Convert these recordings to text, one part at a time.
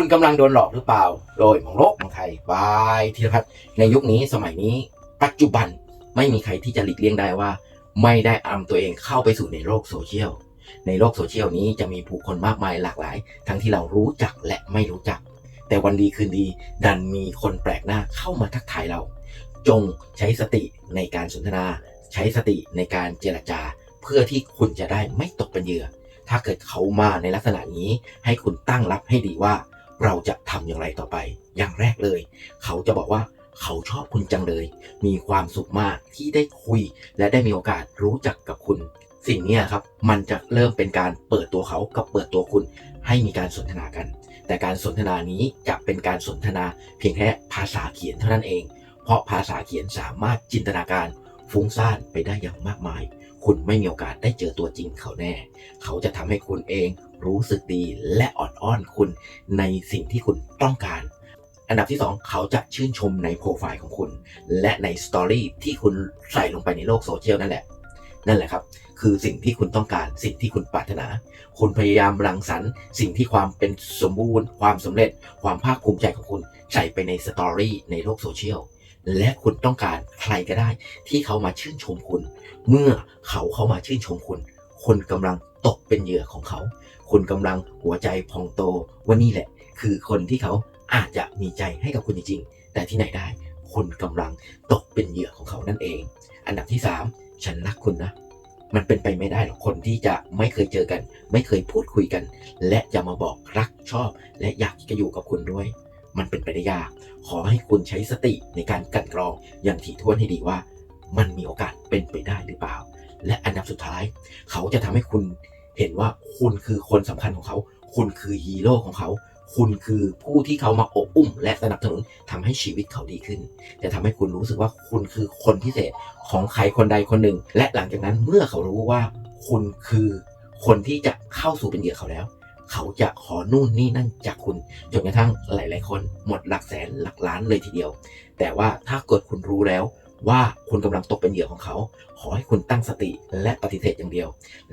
คุณกำลังโดนหลอกหรือเปล่า โดยมองโลกมองใครบายธีรพัฒน์ในยุคนี้สมัยนี้ ปัจจุบันไม่มีใครที่จะหลีกเลี่ยงได้ว่า ไม่ได้อำตัวเองเข้าไปสู่ในโลกโซเชียล ในโลกโซเชียลนี้จะมีผู้คนมากมายหลากหลาย ทั้งที่เรารู้จักและไม่รู้จัก แต่วันดีคืนดีดันมีคนแปลกหน้าเข้ามาทักทายเรา จงใช้สติในการสนทนา ใช้สติในการเจรจา เพื่อที่คุณจะได้ไม่ตกเป็นเหยื่อ ถ้าเกิดเขามาในลักษณะนี้ให้คุณตั้งรับให้ดีว่า เราจะทำอย่างไรต่อไป อย่างแรกเลย เขาจะบอกว่าเขาชอบคุณจังเลย มีความสุขมากที่ได้คุย และได้มีโอกาสรู้จักกับคุณ สิ่งนี้ครับ มันจะเริ่มเป็นการเปิดตัวเขากับเปิดตัวคุณ ให้มีการสนทนากัน แต่การสนทนานี้จะเป็นการสนทนาเพียงแค่ภาษาเขียนเท่านั้นเอง เพราะภาษาเขียนสามารถจินตนาการฟุ้งซ่านไปได้อย่างมากมาย คุณไม่มีโอกาสได้เจอตัวจริงเขาแน่ เขาจะทำให้คุณเองรู้สึกดีและอ่อนอ้อนคุณในสิ่งที่คุณต้องการ อันดับที่ 2 เขาจะชื่นชมในโปรไฟล์ของคุณ และในสตอรี่ที่คุณใส่ลงไปในโลกโซเชียลนั่นแหละ นั่นแหละครับ คือสิ่งที่คุณต้องการสิ่งที่คุณปรารถนา คุณพยายามรังสรรค์ สิ่งที่ความเป็นสมบูรณ์ ความสำเร็จ ความภาคภูมิใจของคุณใส่ไปในสตอรี่ในโลกโซเชียล และคุณต้องการใครก็ได้ ที่เขามาชื่นชมคุณ เมื่อเขาเข้ามาชื่นชมคุณ คุณกำลังตกเป็นเหยื่อของเขา คุณกำลังหัวใจพองโตว่านี่แหละ คือคนที่เขาอาจจะมีใจให้กับคุณจริงๆ แต่ที่ไหนได้คุณกำลังตกเป็นเหยื่อของเขานั่นเอง อันดับที่ 3 ฉันรักคุณนะ มันเป็นไปไม่ได้หรอกคนที่จะไม่เคยเจอกัน ไม่เคยพูดคุยกัน และจะมาบอกรักชอบ และอยากจะอยู่กับคุณด้วย มันเป็นไปได้ยาก ขอให้คุณใช้สติในการกันกรองอย่างถี่ถ้วนให้ดีว่า มันมีโอกาสเป็นไปได้หรือเปล่า และอันดับสุดท้าย เขาจะทำให้คุณเห็นว่าคุณคือคนสำคัญของเขา คุณคือฮีโร่ของเขา คุณคือผู้ที่เขามาอบอุ้ม และสนับสนุนทำให้ชีวิตเขาดีขึ้น จะทำให้คุณรู้สึกว่าคุณคือคนพิเศษของใครคนใดคนหนึ่ง และหลังจากนั้นเมื่อเขารู้ว่า คุณคือคนที่จะเข้าสู่เป็นเหยื่อเขาแล้ว เขาจะขอนู่นนี่นั่นจากคุณจนกระทั่งหลาย ๆ คนหมดหลักแสนหลักล้านเลยทีเดียว แต่ว่าถ้าเกิดคุณรู้แล้ว ว่าคุณกำลังตกเป็นเหยื่อของเขา ขอให้คุณตั้งสติและปฏิเสธอย่างเดียว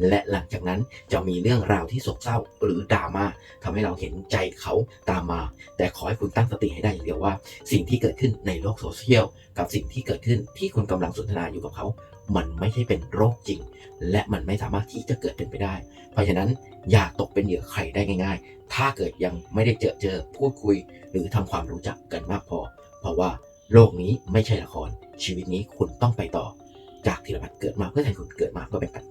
และหลังจากนั้นจะมีเรื่องราวที่โศกเศร้าหรือดราม่าทำให้เราเห็นใจเขาตามมา แต่ขอให้คุณตั้งสติให้ได้อย่างเดียวว่า สิ่งที่เกิดขึ้นในโลกโซเชียลกับสิ่งที่เกิดขึ้นที่คุณกำลังสนทนาอยู่กับเขา มันไม่ใช่เป็นโรคจริง และมันไม่สามารถที่จะเกิดเป็นไปได้ เพราะฉะนั้นอย่าตกเป็นเหยื่อใครได้ง่าย ๆ ถ้าเกิดยังไม่ได้เจอเจอพูดคุย หรือทำความรู้จักกันมากพอ เพราะว่า โลกนี้ไม่ใช่ละคร ชีวิตนี้คุณต้องไปต่อ จากธีรพัฒน์เกิดมาเพื่อแทนคุณเกิดมาเพื่อเป็นปัน